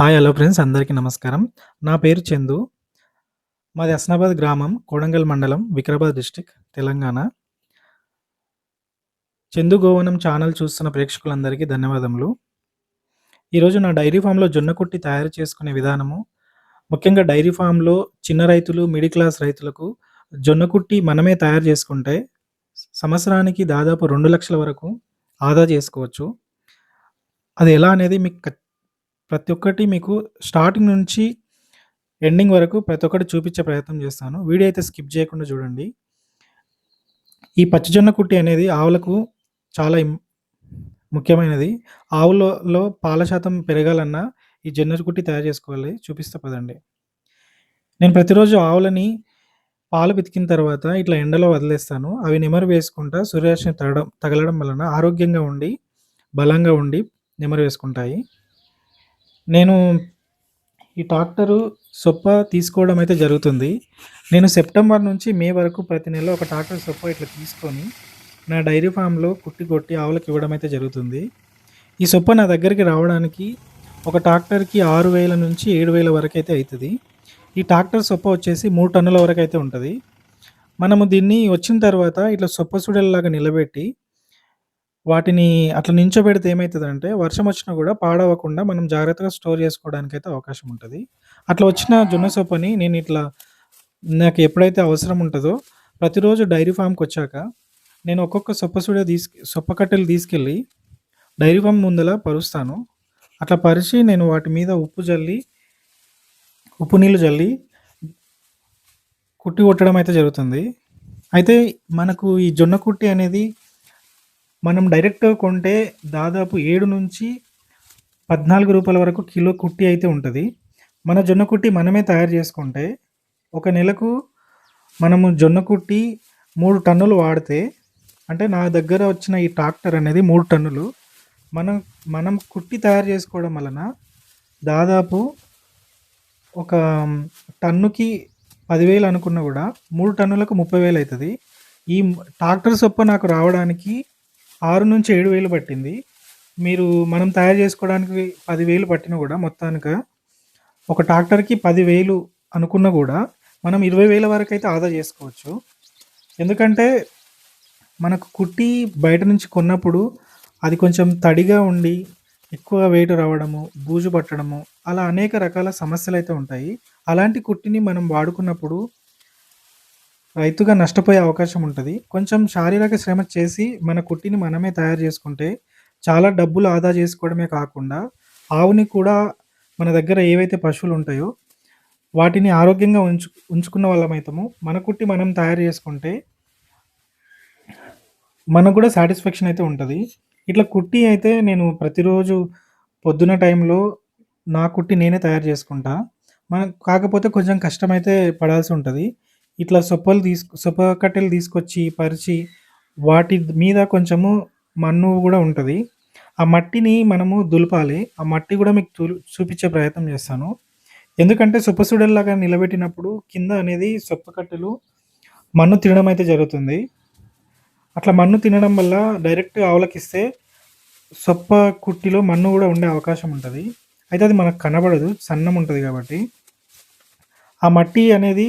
Hi hello friends అందరికీ నమస్కారం. నా పేరు చందు. మాది హస్నాబాద్ గ్రామం కోడంగల్ మండలం వికారాబాద్ డిస్టిక్ తెలంగాణ. చందు గోవనం ఛానల్ చూస్తున్న ప్రేక్షకులందరికీ ధన్యవాదములు. ఈరోజు నా డైరీ ఫామ్లో జొన్న కుట్టి తయారు చేసుకునే విధానము ముఖ్యంగా డైరీ ఫామ్లో చిన్న రైతులు మిడిల్ క్లాస్ రైతులకు జొన్న కుట్టి మనమే తయారు చేసుకుంటే సంవత్సరానికి దాదాపు రెండు లక్షల వరకు ఆదా చేసుకోవచ్చు. అది ఎలా అనేది మీకు ప్రతి ఒక్కటి మీకు స్టార్టింగ్ నుంచి ఎండింగ్ వరకు ప్రతి ఒక్కటి చూపించే ప్రయత్నం చేస్తాను. వీడియో అయితే స్కిప్ చేయకుండా చూడండి. ఈ పచ్చజొన్న కుట్టి అనేది ఆవులకు చాలా ముఖ్యమైనది. ఆవులలో పాల శాతం పెరగాలన్నా ఈ జొన్న కుట్టి తయారు చేసుకోవాలి. చూపిస్తా పదండి. నేను ప్రతిరోజు ఆవులని పాలు పితికిన తర్వాత ఇట్లా ఎండలో వదిలేస్తాను. అవి నెమరు వేసుకుంటా సూర్యరశ్మి తగడం తగలడం వలన ఆరోగ్యంగా ఉండి బలంగా ఉండి నెమరు వేసుకుంటాయి. నేను ఈ ట్రాక్టరు సొప్ప తీసుకోవడం అయితే జరుగుతుంది. నేను సెప్టెంబర్ నుంచి మే వరకు ప్రతి నెల ఒక ట్రాక్టర్ సొప్ప ఇట్లా తీసుకొని నా డైరీ ఫామ్లో కుట్టి కొట్టి ఆవులకు ఇవ్వడం అయితే జరుగుతుంది. ఈ సొప్ప నా దగ్గరికి రావడానికి ఒక ట్రాక్టర్కి ఆరు వేల నుంచి ఏడు వేల వరకు అయితే అవుతుంది. ఈ ట్రాక్టర్ సొప్ప వచ్చేసి మూడు టన్నుల వరకు అయితే ఉంటుంది. మనము దీన్ని వచ్చిన తర్వాత ఇట్లా సొప్ప సుడల్లాగా నిలబెట్టి వాటిని అట్లా నించోబెడితే ఏమవుతుందంటే వర్షం వచ్చినా కూడా పాడవకుండా మనం జాగ్రత్తగా స్టోర్ చేసుకోవడానికి అయితే అవకాశం ఉంటుంది. అట్లా వచ్చిన జొన్న సొప్పని నేను ఇట్లా నాకు ఎప్పుడైతే అవసరం ఉంటుందో ప్రతిరోజు డైరీ ఫామ్కి వచ్చాక నేను ఒక్కొక్క సొప్ప సూడ తీసుకు సొప్ప కట్టెలు తీసుకెళ్ళి డైరీ ఫామ్ ముందల పరుస్తాను. అట్లా పరిచి నేను వాటి మీద ఉప్పు జల్లి ఉప్పు నీళ్ళు జల్లి కుట్టి కొట్టడం అయితే జరుగుతుంది. అయితే మనకు ఈ జొన్న కుట్టి అనేది మనం డైరెక్ట్‌గా కొంటే దాదాపు ఏడు నుంచి 14 రూపాయల వరకు కిలో కుట్టి అయితే ఉంటుంది మన జొన్న కుట్టి మనమే తయారు చేసుకుంటే, ఒక నెలకు మనము జొన్న కుట్టి మూడు టన్నులు వాడితే, అంటే నా దగ్గర వచ్చిన ఈ ట్రాక్టర్ అనేది మూడు టన్నులు. మనం మనం కుట్టి తయారు చేసుకోవడం వలన దాదాపు ఒక టన్నుకి పదివేలు అనుకున్నా కూడా మూడు టన్నులకు ముప్పై వేలు అవుతుంది ఈ ట్రాక్టర్ సొప్ప నాకు రావడానికి 6-7,000 పట్టింది. మీరు మనం తయారు చేసుకోవడానికి 10,000 పట్టినా గూడా మొత్తానిక ఒక ట్రాక్టర్‌కి 10,000 అనుకున్నా గూడా మనం 20,000 వరకైతే ఆదా చేసుకోవచ్చు. ఎందుకంటే మనకు కుట్టి బయట నుంచి కొన్నప్పుడు అది కొంచెం తడిగా ఉండి, ఎక్కువ వెయిట్ రావడము, బూజు పట్టడము అలా అనేక రకాల సమస్యలైతే ఉంటాయి. అలాంటి కుట్టిని మనం వాడుకున్నప్పుడు రైతుగా నష్టపోయే అవకాశం ఉంటుంది కొంచెం శారీరక శ్రమ చేసి మన కుట్టిని మనమే తయారు చేసుకుంటే, చాలా డబ్బులు ఆదా చేసుకోవడమే కాకుండా, ఆవుని కూడా మన దగ్గర ఏవైతే పశువులు ఉంటాయో వాటిని ఆరోగ్యంగా ఉంచు ఉంచుకున్న వాళ్ళమైతాము. మన కుట్టి మనం తయారు చేసుకుంటే మనకు కూడా సాటిస్ఫాక్షన్ అయితే ఉంటుంది ఇట్లా కుట్టి అయితే నేను ప్రతిరోజు పొద్దున టైంలో నా కుట్టి నేనే తయారు చేసుకుంటా. మనం కాకపోతే కొంచెం కష్టమైతే పడాల్సి ఉంటుంది ఇట్లా సొప్పలు తీసుకు సొప్ప కట్టెలు తీసుకొచ్చి, పరిచి వాటి మీద కొంచెము మన్ను కూడా ఉంటుంది ఆ మట్టిని మనము దులపాలి. ఆ మట్టి కూడా మీకు తులు చూపించే ప్రయత్నం చేస్తాను. ఎందుకంటే సొప్ప నిలబెట్టినప్పుడు కింద అనేది సొప్ప కట్టెలు మన్ను తినడం అయితే జరుగుతుంది. అట్లా మన్ను తినడం వల్ల డైరెక్ట్ ఆవులకిస్తే సొప్ప కుట్టిలో మన్ను కూడా ఉండే అవకాశం ఉంటుంది అయితే అది మనకు కనబడదు. సన్నం ఉంటుంది కాబట్టి. ఆ మట్టి అనేది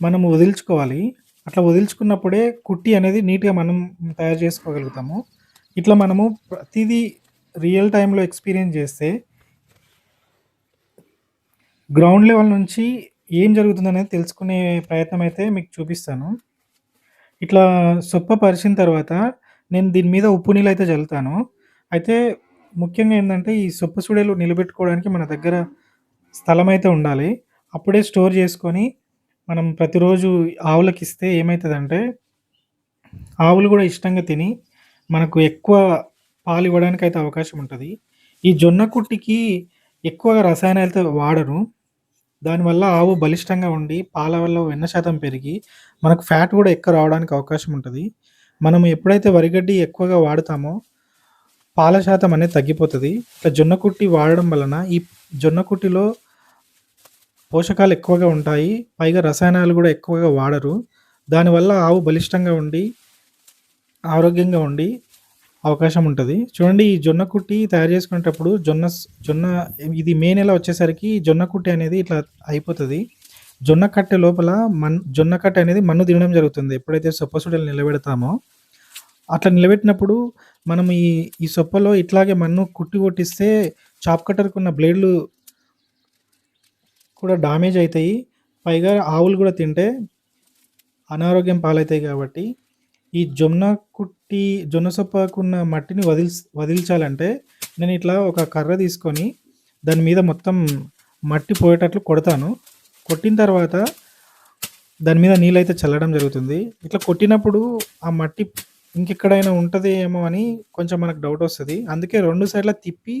మనం వదిల్చుకోవాలి. అట్లా వదిల్చుకున్నప్పుడే కుట్టి అనేది నీట్‌గా మనం తయారు చేసుకోగలుగుతాము. ఇట్లా మనము ప్రతిదీ రియల్ టైంలో ఎక్స్‌పీరియన్స్ చేస్తే గ్రౌండ్ లెవెల్ నుంచి ఏం జరుగుతుందనేది తెలుసుకునే ప్రయత్నం అయితే మీకు చూపిస్తాను. ఇట్లా సొప్ప పరిచిన తర్వాత నేను దీని మీద ఉప్పు నీళ్ళు అయితే చల్లుతాను అయితే ముఖ్యంగా ఏంటంటే ఈ సొప్ప సుడేలు నిలబెట్టుకోవడానికి మన దగ్గర స్థలమైతే ఉండాలి. అప్పుడే స్టోర్ చేసుకొని మనం ప్రతిరోజు ఆవులకిస్తే ఏమవుతుందంటే ఆవులు కూడా ఇష్టంగా తిని మనకు ఎక్కువ పాలు ఇవ్వడానికి అయితే అవకాశం ఉంటుంది ఈ జొన్న కుట్టికి ఎక్కువగా రసాయనాలతో వాడరు. దానివల్ల ఆవు బలిష్టంగా ఉండి, పాల వల్ల వెన్న శాతం పెరిగి, మనకు ఫ్యాట్ కూడా ఎక్కువ రావడానికి అవకాశం ఉంటుంది మనం ఎప్పుడైతే వరిగడ్డి ఎక్కువగా వాడతామో పాల శాతం అనేది తగ్గిపోతుంది. ఇట్లా జొన్న కుట్టి వాడడం వలన ఈ జొన్న కుట్టిలో పోషకాలు ఎక్కువగా ఉంటాయి. పైగా రసాయనాలు గూడా ఎక్కువగా వాడరు. దానివల్ల ఆవు బలిష్టంగా ఉండి, ఆరోగ్యంగా ఉండి అవకాశం ఉంటది. చూడండి ఈ జొన్న కుట్టి తయారు చేసుకునేటప్పుడు జొన్న జొన్న ఇది మే నెల వచ్చేసరికి జొన్న కుట్టి అనేది ఇట్లా అయిపోతది. జొన్న కట్టె లోపల మన్ జొన్న కట్టె అనేది మన్ను తినడం జరుగుతుంది. ఎప్పుడైతే సొప్ప సూడలు నిలబెడతామో, అట్లా నిలబెట్టినప్పుడు మనం ఈ ఈ సొప్పలో ఇట్లాగే మన్ను కుట్టి కొట్టిస్తే చాప్ కట్టర్‌కున్న బ్లేడ్లు కూడా డామేజ్ అవుతాయి పైగా ఆవులు కూడా తింటే అనారోగ్యం పాలవుతాయి కాబట్టి ఈ జొన్న కుట్టి జొన్న సొప్పకున్న మట్టిని వదిల్స్ వదిల్చాలంటే నేను ఇట్లా ఒక కర్ర తీసుకొని దాని మీద మొత్తం మట్టి పోయేటట్లు కొడతాను. కొట్టిన తర్వాత దాని మీద నీళ్ళైతే చల్లడం జరుగుతుంది. ఇట్లా కొట్టినప్పుడు ఆ మట్టి ఇంకెక్కడైనా ఉంటదేమో అని కొంచెం మనకు డౌట్ వస్తుంది అందుకే రెండు సైడ్ల తిప్పి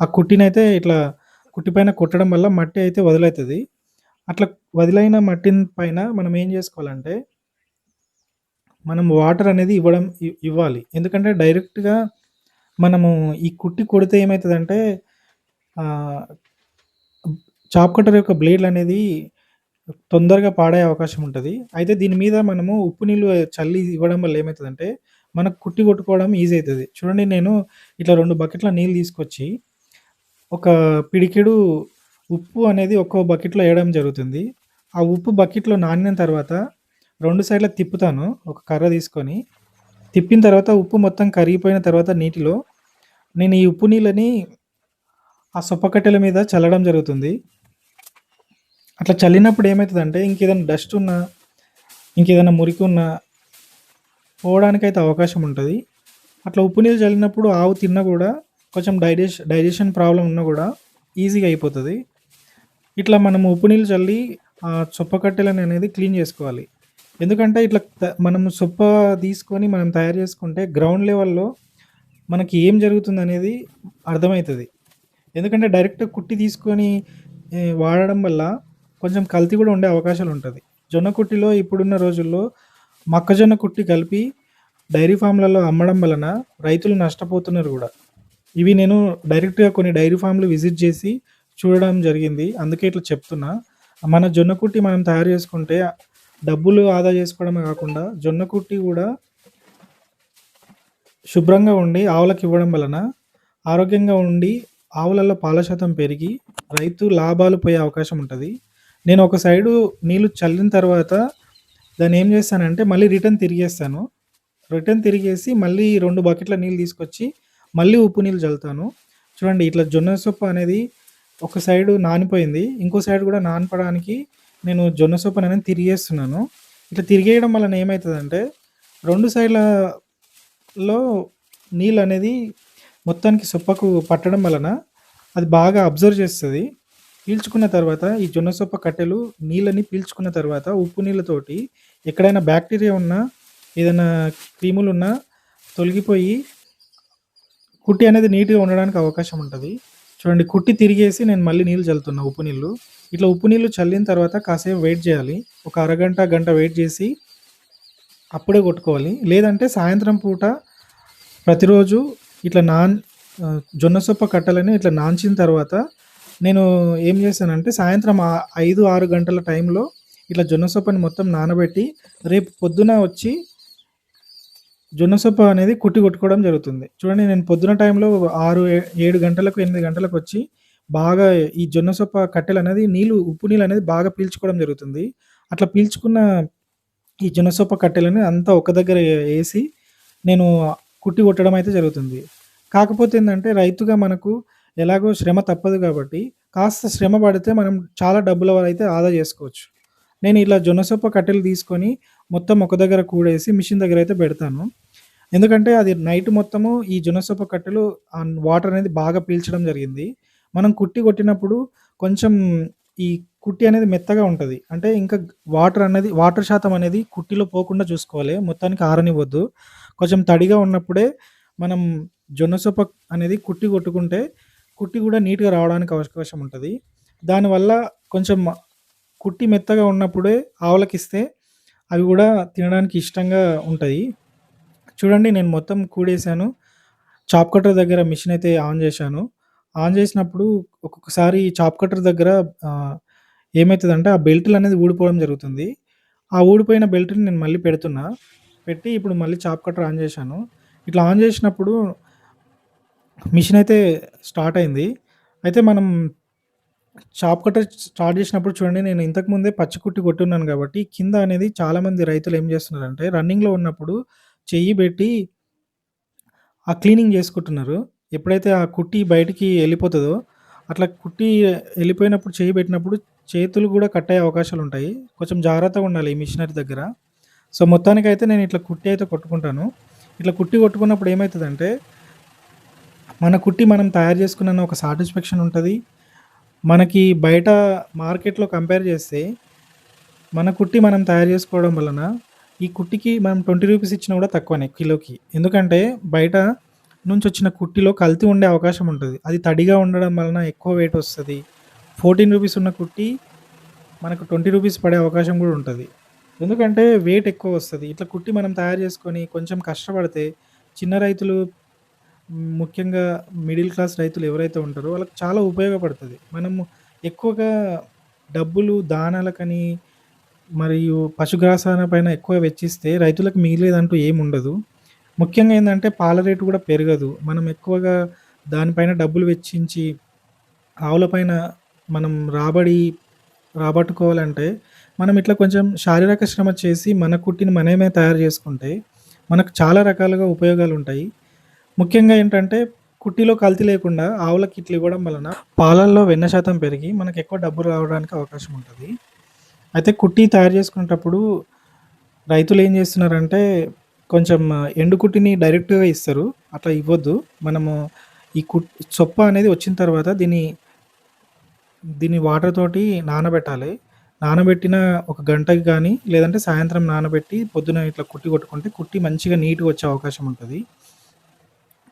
ఆ కుట్టినైతే ఇట్లా కుట్టి పైన కొట్టడం వల్ల మట్టి అయితే వదిలవుతుంది అట్లా వదిలైన మట్టి పైన మనం ఏం చేసుకోవాలంటే మనం వాటర్ అనేది ఇవ్వడం ఇవ్వాలి. ఎందుకంటే డైరెక్ట్‌గా మనము ఈ కుట్టి కొడితే ఏమవుతుందంటే చాప్ కట్టర్ యొక్క బ్లేడ్లు అనేది తొందరగా పాడయ్యే అవకాశం ఉంటుంది. అయితే దీని మీద మనము ఉప్పు నీళ్ళు చల్లి ఇవ్వడం వల్ల ఏమవుతుందంటే మనకు కుట్టి కొట్టుకోవడం ఈజీ అవుతుంది చూడండి నేను ఇట్లా రెండు బకెట్ల నీళ్ళు తీసుకొచ్చి, ఒక పిడికెడు ఉప్పు అనేది ఒక్కో బకెట్‌లో ఎయడం జరుగుతుంది. ఆ ఉప్పు బకెట్‌లో నానిన తర్వాత 2 సైడ్‌లా తిప్పుతాను ఒక కర్ర తీసుకొని. తిప్పిన తర్వాత ఉప్పు మొత్తం కరిగిపోయిన తర్వాత నీటిలో, నేను ఈ ఉప్పు నీళ్ళని ఆ సొప్ప కట్టెల మీద చల్లడం జరుగుతుంది. అట్లా చల్లినప్పుడు ఏమైతదంటే ఇంకేదైనా డస్ట్ ఉన్నా, ఇంకేదైనా మురికున్నా పోవడానికైతే అవకాశం ఉంటది. అట్లా ఉప్పు నీళ్ళు చల్లినప్పుడు ఆవు తిన్నా గూడా కొంచెం డైడెష్ డైజెషన్ ప్రాబ్లం ఉన్నా కూడా ఈజీగా అయిపోతుంది. ఇట్లా మనం ఉప్పు నీళ్ళు చల్లి ఆ చొప్ప కట్టెలని అనేది క్లీన్ చేసుకోవాలి. ఎందుకంటే ఇట్లా త మనం చొప్ప తీసుకొని మనం తయారు చేసుకుంటే గ్రౌండ్ లెవెల్‌లో మనకి ఏం జరుగుతుందనేది అర్థమవుతుంది. ఎందుకంటే డైరెక్ట్ కుట్టి తీసుకొని వాడడం వల్ల కొంచెం కల్తీ కూడా ఉండే అవకాశాలు ఉంటుంది. జొన్న కుట్టిలో ఇప్పుడున్న రోజుల్లో మొక్కజొన్న కుట్టి కలిపి డైరీ ఫామ్లలో అమ్మడం వలన రైతులు నష్టపోతున్నారు కూడా. ఇవి నేను డైరెక్ట్‌గా కొన్ని డైరీ ఫార్మ్‌లు విజిట్ చేసి చూడడం జరిగింది. అందుకే ఇట్లా చెప్తున్నా. మన జొన్న కుట్టి మనం తయారు చేసుకుంటే డబ్బులు ఆదా చేసుకోవడమే కాకుండా జొన్న కుట్టి కూడా శుభ్రంగా ఉండి ఆవులకు ఇవ్వడం వలన ఆరోగ్యంగా ఉండి ఆవులలో పాల శాతం పెరిగి రైతు లాభాలు పోయే అవకాశం ఉంటుంది నేను ఒక సైడు నీళ్ళు చల్లిన తర్వాత దాన్ని ఏం చేస్తానంటే మళ్ళీ రిటర్న్ తిరిగేస్తాను. రిటర్న్ తిరిగేసి మళ్ళీ రెండు బకెట్ల నీళ్ళు తీసుకొచ్చి మళ్ళీ ఉప్పు నీళ్ళు చల్లుతాను. చూడండి ఇట్లా జొన్న సొప్ప అనేది ఒక సైడు నానిపోయింది. ఇంకో సైడ్ కూడా నానపడానికి నేను జొన్న సొప్పననేది తిరిగేస్తున్నాను. ఇట్లా తిరిగేయడం వలన ఏమవుతుందంటే రెండు సైడ్‌లలో నీళ్ళు అనేది మొత్తానికి సొప్పకు పట్టడం వలన అది బాగా అబ్జర్వ్ చేస్తుంది పీల్చుకున్న తర్వాత ఈ జొన్న సొప్ప కట్టెలు నీళ్ళని పీల్చుకున్న తర్వాత ఉప్పు నీళ్ళతోటి ఎక్కడైనా బ్యాక్టీరియా ఉన్నా, ఏదైనా క్రిములున్నా తొలగిపోయి కుట్టి అనేది నీట్‌గా ఉండడానికి అవకాశం ఉంటుంది చూడండి కుట్టి తిరిగేసి నేను మళ్ళీ నీళ్ళు చల్లుతున్నా ఉప్పు నీళ్ళు. ఇట్లా ఉప్పు నీళ్ళు చల్లిన తర్వాత కాసేపు వెయిట్ చేయాలి ఒక అరగంట, గంట వెయిట్ చేసి అప్పుడే కొట్టుకోవాలి. లేదంటే సాయంత్రం పూట ప్రతిరోజు ఇట్లా నాన్ జొన్న సొప్ప కట్టలని ఇట్లా నాంచిన తర్వాత నేను ఏం చేశానంటే సాయంత్రం ఐదు ఆరు గంటల టైంలో ఇట్లా జొన్న సొప్పని మొత్తం నానబెట్టి రేపు పొద్దున వచ్చి జొన్న సొప్ప అనేది కుట్టి కొట్టుకోవడం జరుగుతుంది. చూడండి నేను పొద్దున టైంలో 6, ఏ 7 గంటలకు, 8 గంటలకొచ్చి బాగా ఈ జొన్న సొప్ప కట్టెలనేది నీళ్ళు ఉప్పు నీళ్ళనేది బాగా పీల్చుకోవడం జరుగుతుంది. అట్లా పీల్చుకున్న ఈ జొన్న సొప్ప కట్టెలని అంతా ఒక దగ్గర వేసి ఏసి నేను కుట్టి కొట్టడం అయితే జరుగుతుంది. కాకపోతే ఏందంటే రైతుగా మనకు ఎలాగో శ్రమ తప్పదు కాబట్టి కాస్త శ్రమ పడితే మనం చాలా డబ్బుల అయితే ఆదా జేసుకోవచ్చు. నేను ఇలా జొన్న సొప్ప కట్టెలు తీసుకొని మొత్తం ఒక దగ్గర కూడేసి మిషన్ దగ్గర అయితే పెడతాను. ఎందుకంటే అది నైట్ మొత్తము ఈ జొన్న సొప్ప కట్టెలు ఆహ్, వాటర్ అనేది బాగా పీల్చడం జరిగింది. మనం కుట్టి కొట్టినప్పుడు కొంచెం ఈ కుట్టి అనేది మెత్తగా ఉంటది. అంటే ఇంకా వాటర్ అనేది వాటర్ శాతం అనేది కుట్టిలో పోకుండా చూసుకోవాలి. మొత్తానికి ఆరనివ్వద్దు. కొంచెం తడిగా ఉన్నప్పుడే మనం జొన్న సొప్ప అనేది కుట్టి కొట్టుకుంటే కుట్టి కూడా నీట్‌గా రావడానికి అవకాశం ఉంటది. దానివల్ల కొంచెం కుట్టి మెత్తగా ఉన్నప్పుడే ఆవులకిస్తే అవి కూడా తినడానికి ఇష్టంగా ఉంటుంది చూడండి నేను మొత్తం కూడేశాను. చాప్ కటర్ దగ్గర మిషన్ అయితే ఆన్ చేశాను ఆన్ చేసినప్పుడు ఒక్కొక్కసారి చాప్ కటర్ దగ్గర ఆహ్, ఏమైతదంటే ఆ బెల్టులనేది ఊడిపోవడం జరుగుతుంది. ఆ ఊడిపోయిన బెల్ట్‌ని నేను మళ్ళీ పెడుతున్నా. పెట్టి ఇప్పుడు మళ్ళీ చాప్ కటర్ ఆన్ చేశాను ఇట్లా ఆన్ చేసినప్పుడు మిషన్ అయితే స్టార్ట్ అయింది. అయితే మనం చాప్ కట్టర్ స్టార్ట్ చేసినప్పుడు చూడండి నేను ఇంతకు ముందే పచ్చి కుట్టి కొట్టున్నాను కాబట్టి కింద అనేది చాలామంది రైతులు ఏం చేస్తున్నారంటే రన్నింగ్‌లో ఉన్నప్పుడు చెయ్యి బెట్టి ఆ క్లీనింగ్ చేసుకుంటున్నారు. ఎప్పుడైతే ఆ కుట్టి బయటికి ఎళ్ళిపోతదో అట్లా కుట్టి ఎళ్ళిపోయినప్పుడు చెయ్యి పెట్టినప్పుడు చేతులు గూడా కట్ అయ్యే అవకాశాలుంటాయి. కొంచెం జాగ్రత్తగా ఉండాలి ఈ మిషనరీ దగ్గర. సో, మొత్తానికైతే నేను ఇట్లా కుట్టి అయితే కొట్టుకుంటాను. ఇట్లా కుట్టి కొట్టుకున్నప్పుడు ఏమైతదంటే మన కుట్టి మనం తయారు చేసుకున్న ఒక సాటిస్ఫాక్షన్ ఉంటది. మనకి బయట మార్కెట్‌లో కంపేర్ చేస్తే మన కుట్టి మనం తయారు చేసుకోవడం వలన ఈ కుట్టికి మనం రూ. 20 ఇచ్చినా కూడా తక్కువనే కిలోకి. ఎందుకంటే బయట నుంచొచ్చిన కుట్టిలో కల్తీ ఉండే అవకాశం ఉంటది. అది తడిగా ఉండడం వలన ఎక్కువ వెయిట్ వస్తది. రూ. 14 ఉన్న కుట్టి మనకు రూ. 20 పడే అవకాశం కూడా ఉంటది. ఎందుకంటే వెయిట్ ఎక్కువ వస్తది. ఇట్లా కుట్టి మనం తయారు చేసుకొని కొంచెం కష్టపడితే చిన్న రైతులు ముఖ్యంగా మిడిల్ క్లాస్ రైతులు ఎవరైతే ఉంటారో వాళ్ళకి చాలా ఉపయోగపడుతుంది మనము ఎక్కువగా డబ్బులు దానాలకని మరియు పశుగ్రాసాల పైన ఎక్కువ వెచ్చిస్తే రైతులకు మిగిలేదంటూ ఏముండదు. ముఖ్యంగా ఏందంటే పాల రేటు గూడా పెరగదు. మనం ఎక్కువగా దానిపైన డబ్బులు వెచ్చించి ఆవుల పైన మనం రాబడి రాబట్టుకోవాలంటే మనం ఇట్లా కొంచెం శారీరక శ్రమ చేసి మన కుట్టిని మనమే తయారు చేసుకుంటే మనకు చాలా రకాలుగా ఉపయోగాలుంటాయి. ముఖ్యంగా ఏంటంటే కుట్టిలో కల్తీ లేకుండా ఆవులకి ఇట్లు ఇవ్వడం వలన పాలల్లో వెన్న శాతం పెరిగి మనకు ఎక్కువ డబ్బులు రావడానికి అవకాశం ఉంటుంది అయితే కుట్టి తయారు చేసుకునేటప్పుడు రైతులు ఏం చేస్తున్నారంటే కొంచెం ఎండు కుట్టిని డైరెక్ట్‌గా ఇస్తారు. అట్లా ఇవ్వద్దు మనము ఈ కుట్ చొప్ప అనేది వచ్చిన తర్వాత దీన్ని దీన్ని వాటర్ తోటి నానబెట్టాలి. నానబెట్టిన ఒక గంటకి కానీ లేదంటే సాయంత్రం నానబెట్టి పొద్దున ఇట్లా కుట్టి కొట్టుకుంటే కుట్టి మంచిగా నీట్‌గా వచ్చే అవకాశం ఉంటుంది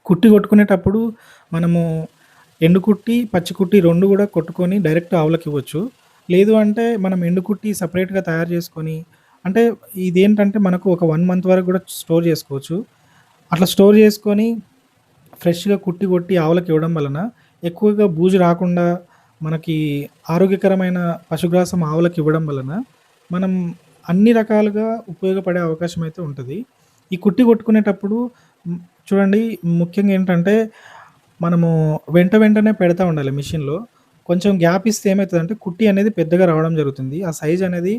కుట్టి కొట్టుకునేటప్పుడు మనము ఎండు కుట్టి, పచ్చి కుట్టి రెండు కూడా కొట్టుకొని డైరెక్ట్ ఆవులకివ్వచ్చు. లేదు అంటే మనం ఎండు కుట్టి తయారు చేసుకొని అంటే ఇదేంటంటే మనకు ఒక వన్ మంత్ వరకు కూడా స్టోర్ చేసుకోవచ్చు. అట్లా స్టోర్ చేసుకొని ఫ్రెష్‌గా కుట్టి కొట్టి ఆవులకు ఇవ్వడం వలన ఎక్కువగా బూజు రాకుండా మనకి ఆరోగ్యకరమైన పశుగ్రాసం ఆవులకు ఇవ్వడం వలన మనం అన్ని రకాలుగా ఉపయోగపడే అవకాశం అయితే ఉంటుంది ఈ కుట్టి కొట్టుకునేటప్పుడు చూడండి ముఖ్యంగా ఏంటంటే మనము వెంట వెంటనే పెడతా ఉండాలి మిషన్‌లో. కొంచెం గ్యాప్ ఇస్తే ఏమవుతుందంటే కుట్టి అనేది పెద్దగా రావడం జరుగుతుంది. ఆ సైజ్ అనేది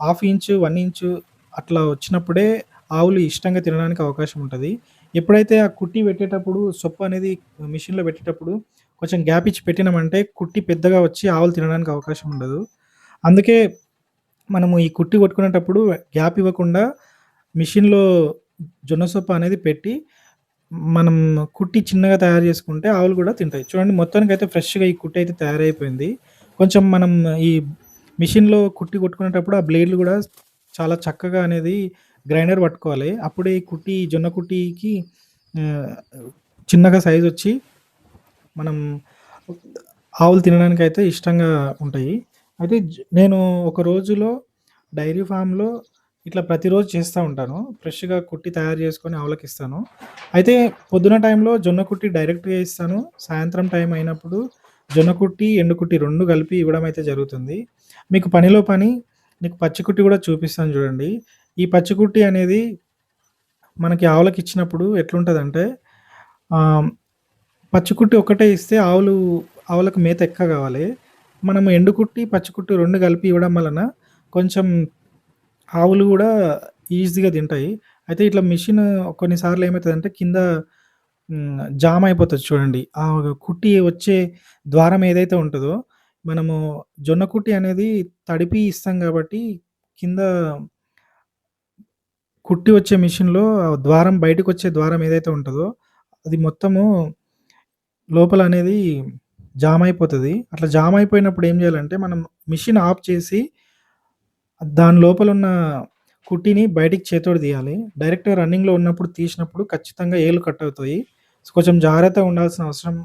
హాఫ్ ఇంచు, వన్ ఇంచు అట్లా వచ్చినప్పుడే ఆవులు ఇష్టంగా తినడానికి అవకాశం ఉంటుంది ఎప్పుడైతే ఆ కుట్టి పెట్టేటప్పుడు సొప్పు అనేది మిషన్‌లో పెట్టేటప్పుడు కొంచెం గ్యాప్ ఇచ్చి పెట్టినామంటే కుట్టి పెద్దగా వచ్చి ఆవులు తినడానికి అవకాశం ఉండదు. అందుకే మనము ఈ కుట్టి కొట్టుకునేటప్పుడు గ్యాప్ ఇవ్వకుండా మిషన్‌లో జొన్న సొప్ప అనేది పెట్టి మనం కుట్టి చిన్నగా తయారు చేసుకుంటే ఆవులు కూడా తింటాయి. చూడండి మొత్తానికైతే ఫ్రెష్‌గా ఈ కుట్టి అయితే తయారైపోయింది. కొంచెం మనం ఈ మిషన్‌లో కుట్టి కొట్టుకునేటప్పుడు ఆ బ్లేడ్లు గూడా చాలా చక్కగా అనేది గ్రైండర్ పట్టుకోవాలి. అప్పుడే ఈ కుట్టి జొన్న కుట్టికి ఆహ్, చిన్నగా సైజొచ్చి మనం ఆవులు తినడానికైతే ఇష్టంగా ఉంటాయి. అయితే నేను ఒక రోజులో డైరీ ఫార్మ్‌లో ఇట్లా ప్రతిరోజు చేస్తూ ఉంటాను. ఫ్రెష్‌గా కుట్టి తయారు చేసుకొని ఆవులకిస్తాను. అయితే పొద్దున టైంలో జొన్న కుట్టి డైరెక్ట్‌గా ఇస్తాను. సాయంత్రం టైం అయినప్పుడు జొన్న కుట్టి, ఎండు కుట్టి 2 కలిపి ఇవ్వడం అయితే జరుగుతుంది. మీకు పనిలో పని నీకు పచ్చికుట్టి కూడా చూపిస్తాను చూడండి. ఈ పచ్చికుట్టి అనేది మనకి ఆవులకి ఇచ్చినప్పుడు ఎట్లుంటుంది అంటే పచ్చికుట్టి ఒక్కటే ఇస్తే ఆవులు ఆవులకు మేత ఎక్కువ కావాలి. మనం ఎండుకుట్టి పచ్చికుట్టి రెండు కలిపి ఇవ్వడం వలన కొంచెం ఆవులు గూడా ఈజీగా తింటాయి. అయితే ఇట్లా మిషన్ కొన్నిసార్లు ఏమైతదంటే కింద హ్మ్, జామ్ అయిపోతది చూడండి. ఆ కుట్టి వచ్చే ద్వారం ఏదైతే ఉంటదో మనము జొన్న కుట్టి అనేది తడిపి ఇస్తాం గాబట్టి కింద కుట్టి వచ్చే మిషన్‌లో ద్వారం బయటకొచ్చే ద్వారం ఏదైతే ఉంటదో అది మొత్తము లోపల అనేది జామ్ అయిపోతది. అట్లా జామ్ అయిపోయినప్పుడు ఏం చేయాలంటే మనం మిషన్ ఆఫ్ చేసి దాని లోపలున్న కుట్టిని బయటికి చేత్తోటి తీయాలి. డైరెక్ట్‌గా రన్నింగ్‌లో ఉన్నప్పుడు తీసినప్పుడు ఖచ్చితంగా ఏళ్ళు కట్ అవుతాయి. సో, కొంచెం జాగ్రత్తగా ఉండాల్సిన అవసరం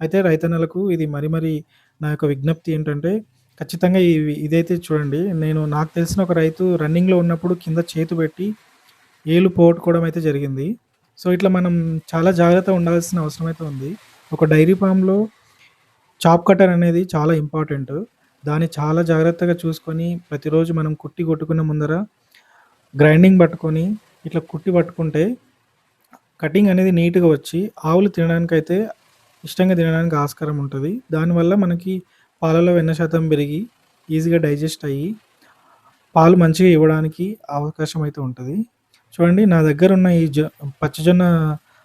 అయితే రైతన్నలకు ఇది మరి మరి నా యొక్క విజ్ఞప్తి ఏంటంటే ఖచ్చితంగా ఇవి ఇదైతే చూడండి. నేను నాకు తెలిసిన ఒక రైతు రన్నింగ్‌లో ఉన్నప్పుడు కింద చేతి పెట్టి ఏలు పోగొట్టుకోవడం అయితే జరిగింది. సో, ఇట్లా మనం చాలా జాగ్రత్తగా ఉండాల్సిన అవసరం అయితే ఉంది. ఒక డైరీ ఫామ్లో చాప్ కటర్ అనేది చాలా ఇంపార్టెంట్. దాన్ని చాలా జాగ్రత్తగా చూసుకొని ప్రతిరోజు మనం కుట్టి కొట్టుకున్న ముందర గ్రైండింగ్ పట్టుకొని ఇట్లా కుట్టి పట్టుకుంటే కటింగ్ అనేది నీట్‌గా వచ్చి ఆవులు తినడానికైతే ఇష్టంగా తినడానికి ఆస్కారం ఉంటుంది దానివల్ల మనకి పాలలో వెన్న శాతం పెరిగి ఈజీగా డైజెస్ట్ అయ్యి పాలు మంచిగా ఇవ్వడానికి అవకాశం అయితే ఉంటుంది చూడండి నా దగ్గర ఉన్న ఈ జొ పచ్చజొన్న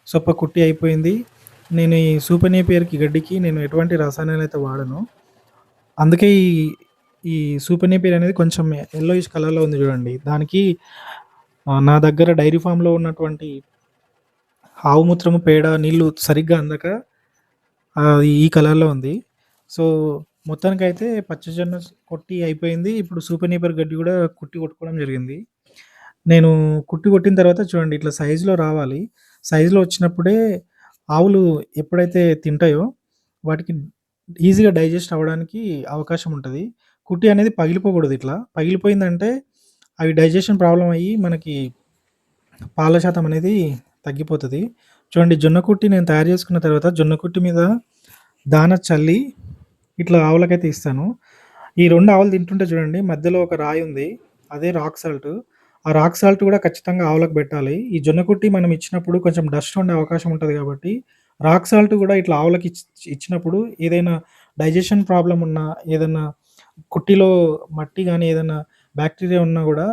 సొప్ప కుట్టి అయిపోయింది. నేను ఈ సూపర్ నేపియర్‌కి గడ్డికి నేను ఎటువంటి రసాయనాలు అయితే వాడను. అందుకే ఈ ఈ సూపర్ నేపియర్ అనేది కొంచెం యెల్లోయిష్ కలర్‌లో ఉంది చూడండి. దానికి ఆహ్, నా దగ్గర డైరీ ఫార్మ్‌లో ఉన్నటువంటి ఆవు మూత్రము, పేడ, నీళ్ళు సరిగ్గా అందక ఆహ్, ఈ కలర్‌లో ఉంది. సో, మొత్తానికైతే పచ్చజొన్న కొట్టి అయిపోయింది. ఇప్పుడు సూపర్ నేపియర్ గడ్డి కూడా కుట్టి కొట్టుకోవడం జరిగింది. నేను కుట్టి కొట్టిన తర్వాత చూడండి ఇట్లా సైజులో రావాలి. సైజులో వచ్చినప్పుడే ఆవులు ఎప్పుడైతే తింటాయో వాటికి ఈజీగా డైజెస్ట్ అవ్వడానికి అవకాశం ఉంటది. కుట్టి అనేది పగిలిపోకూడదు ఇట్లా. పగిలిపోయిందంటే అవి డైజెషన్ ప్రాబ్లమ్ అయ్యి మనకి పాల శాతం అనేది తగ్గిపోతది. చూడండి జొన్న కుట్టి నేను తయారు చేసుకున్న తర్వాత జొన్న కుట్టి మీద దాన చల్లి ఇట్లా ఆవులకైతే ఇస్తాను. ఈ 2 ఆవులు తింటుంటే చూడండి మధ్యలో ఒక రాయి ఉంది. అదే రాక్ సాల్ట్. ఆ రాక్ సాల్ట్ కూడా ఖచ్చితంగా ఆవులకు పెట్టాలి. ఈ జొన్న కుట్టి మనం ఇచ్చినప్పుడు కొంచెం డస్ట్ ఉండే అవకాశం ఉంటది కాబట్టి రాక్ సాల్ట్ కూడా ఇట్లా ఆవులకి ఇచ్చినప్పుడు ఏదైనా డైజెషన్ ప్రాబ్లం ఉన్నా, ఏదైనా కుట్టిలో మట్టి కానీ ఏదైనా బ్యాక్టీరియా ఉన్నా కూడా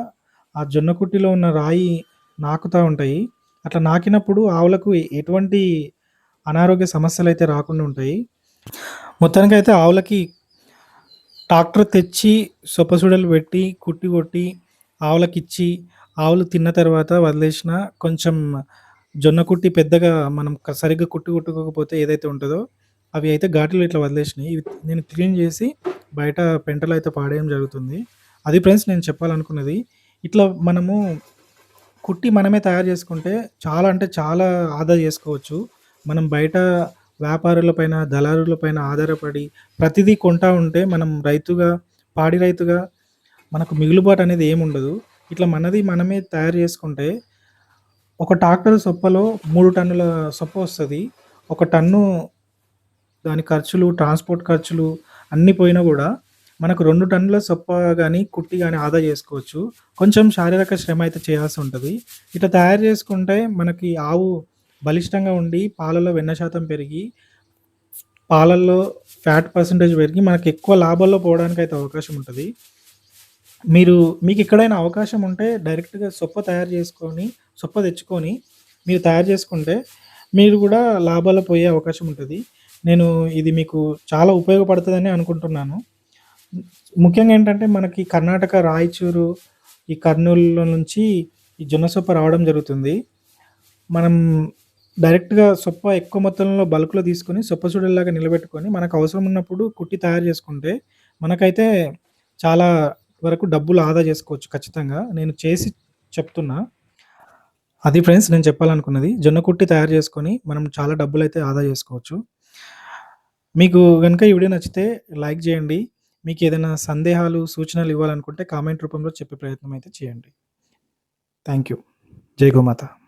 ఆ జొన్న కుట్టిలో ఉన్న రాయి నాకుతా ఉంటాయి. అట్లా నాకినప్పుడు ఆవులకు ఎటువంటి అనారోగ్య సమస్యలు అయితే రాకుండా ఉంటాయి. మొత్తానికైతే ఆవులకి ట్రాక్టర్ తెచ్చి సొప్పసూడలు పెట్టి, కుట్టి కొట్టి, ఆవులకిచ్చి, ఆవులు తిన్న తర్వాత వదిలేసిన కొంచెం జొన్న కుట్టి పెద్దగా మనం క సరిగ్గా కుట్టి కుట్టుకోకపోతే ఏదైతే ఉంటదో అవి అయితే ఘాటీలో ఇట్లా వదిలేసినాయి ఇవి నేను క్లీన్ చేసి బయట పెంటలో అయితే పాడేయడం జరుగుతుంది. అది ఫ్రెండ్స్ నేను చెప్పాలనుకున్నది. ఇట్లా మనము కుట్టి మనమే తయారు చేసుకుంటే చాలా అంటే చాలా ఆదా చేసుకోవచ్చు. మనం బయట వ్యాపారుల పైన, దళారుల పైన ఆధారపడి ప్రతిదీ కొంటా ఉంటే మనం రైతుగా, పాడి రైతుగా మనకు మిగులుబాటు అనేది ఏముండదు. ఇట్లా మనది మనమే తయారు చేసుకుంటే ఒక ట్రాక్టర్ సొప్పలో 3 టన్నుల సొప్ప వస్తది. ఒక టన్ను దాని ఖర్చులు, ట్రాన్స్‌పోర్ట్ ఖర్చులు అన్నీ పోయినా గూడా మనకు 2 టన్నుల సొప్ప గాని, కుట్టి గాని ఆదా చేసుకోవచ్చు. కొంచెం శారీరక శ్రమ అయితే చేయాల్సి ఉంటుంది ఇట్లా తయారు చేసుకుంటే మనకి ఆవు బలిష్టంగా ఉండి పాలలో వెన్న శాతం పెరిగి పాలల్లో ఫ్యాట్ పర్సెంటేజ్ పెరిగి మనకి ఎక్కువ లాభాల్లో పోవడానికైతే అవకాశం ఉంటది. మీరు మీకు ఎక్కడైనా అవకాశం ఉంటే డైరెక్ట్‌గా సొప్ప తయారు చేసుకొని, సొప్ప తెచ్చుకొని మీరు తయారు చేసుకుంటే మీరు గూడా లాభాలు పోయే అవకాశం ఉంటది. నేను ఇది మీకు చాలా ఉపయోగపడతదని అనుకుంటున్నాను. ముఖ్యంగా ఏంటంటే మనకి కర్ణాటక రాయచూరు, ఈ కర్నూల్‌లో నుంచి ఈ జొన్న సొప్ప రావడం జరుగుతుంది. మనం డైరెక్ట్‌గా సొప్ప ఎక్కువ మొత్తంలో బల్క్‌లో తీసుకొని సొప్ప సూడల్లాగా నిలబెట్టుకొని మనకు అవసరం ఉన్నప్పుడు కుట్టి తయారు చేసుకుంటే మనకైతే చాలా వరకు డబ్బులు ఆదా చేసుకోవచ్చు ఖచ్చితంగా. నేను చేసి చెప్తున్నా. అది ఫ్రెండ్స్ నేను చెప్పాలనుకున్నది. జొన్న కుట్టి తయారు చేసుకొని మనం చాలా డబ్బులు అయితే ఆదా చేసుకోవచ్చు. మీకు కనుక ఈ వీడియో నచ్చితే లైక్ చేయండి మీకు ఏదైనా సందేహాలు, సూచనలు ఇవ్వాలనుకుంటే కామెంట్ రూపంలో చెప్పే ప్రయత్నం అయితే చేయండి. Thank you. జై గోమాత.